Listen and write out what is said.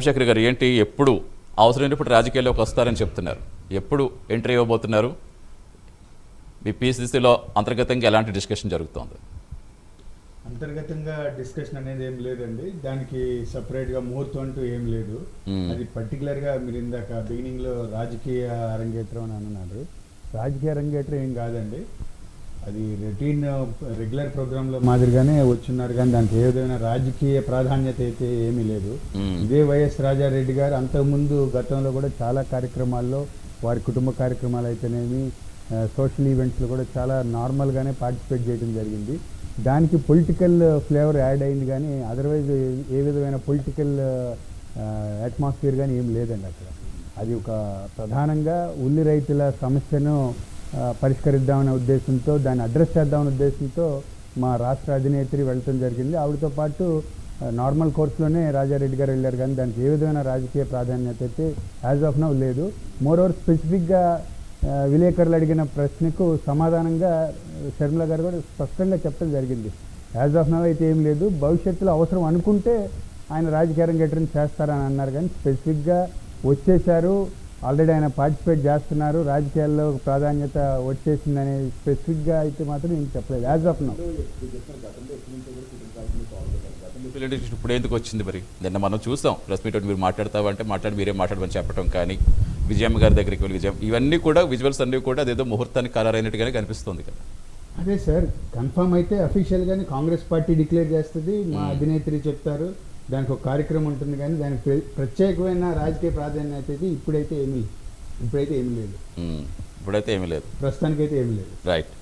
చంద్రశేఖర్ గారు ఏంటి? ఎప్పుడు అవసరమైనప్పుడు రాజకీయాల్లోకి వస్తారని చెప్తున్నారు. ఎప్పుడు ఎంట్రీ ఇవ్వబోతున్నారు? మీ పిసిసిలో అంతర్గతంగా ఎలాంటి డిస్కషన్ జరుగుతోంది? అంతర్గతంగా డిస్కషన్ అనేది ఏం లేదండి. దానికి సపరేట్గా ముహూర్తం అంటూ ఏం లేదు. అది పర్టికులర్గా మీరు ఇందాక బిగినింగ్లో రాజకీయ అరంగేట్రం అని అన్నారు. రాజకీయ అరంగేట్రం ఏం కాదండి. అది రొటీన్ రెగ్యులర్ ప్రోగ్రామ్లో మాదిరిగానే వచ్చున్నారు. కానీ దానికి ఏ విధమైన రాజకీయ ప్రాధాన్యత అయితే ఏమీ లేదు. ఇదే వైఎస్ రాజారెడ్డి గారు అంతకుముందు గతంలో కూడా చాలా కార్యక్రమాల్లో వారి కుటుంబ కార్యక్రమాలు అయితేనేమి సోషల్ ఈవెంట్స్లో కూడా చాలా నార్మల్గానే పార్టిసిపేట్ చేయడం జరిగింది. దానికి పొలిటికల్ ఫ్లేవర్ యాడ్ అయింది కానీ అదర్వైజ్ ఏ విధమైన పొలిటికల్ అట్మాస్ఫియర్ కానీ ఏం లేదండి అక్కడ. అది ఒక ప్రధానంగా ఉల్లి రైతుల సమస్యను పరిష్కరిద్దామనే ఉద్దేశంతో దాన్ని అడ్రస్ చేద్దామనే ఉద్దేశంతో మా రాష్ట్ర అధినేత్రి వెళ్ళటం జరిగింది. ఆవిడతో పాటు నార్మల్ కోర్సులోనే రాజారెడ్డి గారు వెళ్ళారు కానీ దానికి ఏ విధమైన రాజకీయ ప్రాధాన్యత అయితే యాజ్ ఆఫ్ నౌ లేదు. మోర్ ఓవర్ స్పెసిఫిక్గా విలేకరులు అడిగిన ప్రశ్నకు సమాధానంగా ఆ, శర్మిల గారు కూడా స్పష్టంగా చెప్పడం జరిగింది. యాజ్ ఆఫ్ నౌ అయితే ఏం లేదు. భవిష్యత్తులో అవసరం అనుకుంటే ఆయన రాజకీయ రంగేట్రం చేస్తారని అన్నారు కానీ స్పెసిఫిక్గా వచ్చేశారు. ఆల్రెడీ ఆయన పార్టిసిపేట్ చేస్తున్నారు. రాజకీయాల్లో ప్రాధాన్యత వచ్చేసిందనే స్పెసిఫిక్గా అయితే మాత్రం ఏం చెప్పలేదు. యాజ్ ఆఫ్ నౌ ఇప్పుడు ఎందుకు వచ్చింది మరి? నిన్న మనం చూసాం. ప్రెస్ మీట్ మీరు మాట్లాడతావంటే మాట్లాడి మీరే మాట్లాడమని చెప్పడం కానీ విజయమ్మ గారి దగ్గరికి వెళ్ళి విజయం ఇవన్నీ కూడా విజువల్స్ అన్నీ కూడా అదేదో ముహూర్తానికి ఖరారైనట్టుగానే కనిపిస్తుంది కదా. అదే సార్ కన్ఫర్మ్ అయితే అఫీషియల్గానే కాంగ్రెస్ పార్టీ డిక్లేర్ చేస్తుంది. మా అధినేత్రి చెప్తారు దానికి ఒక కార్యక్రమం ఉంటుంది కానీ దానికి ప్ర- ప్రత్యేకమైన రాజకీయ ప్రాధాన్యత అయితే ఇప్పుడైతే ఏమీ ఇప్పుడైతే ఏమీ లేదు. ఇప్పుడైతే ఏమీ లేదు. ప్రస్తుతానికైతే ఏమీ లేదు. రైట్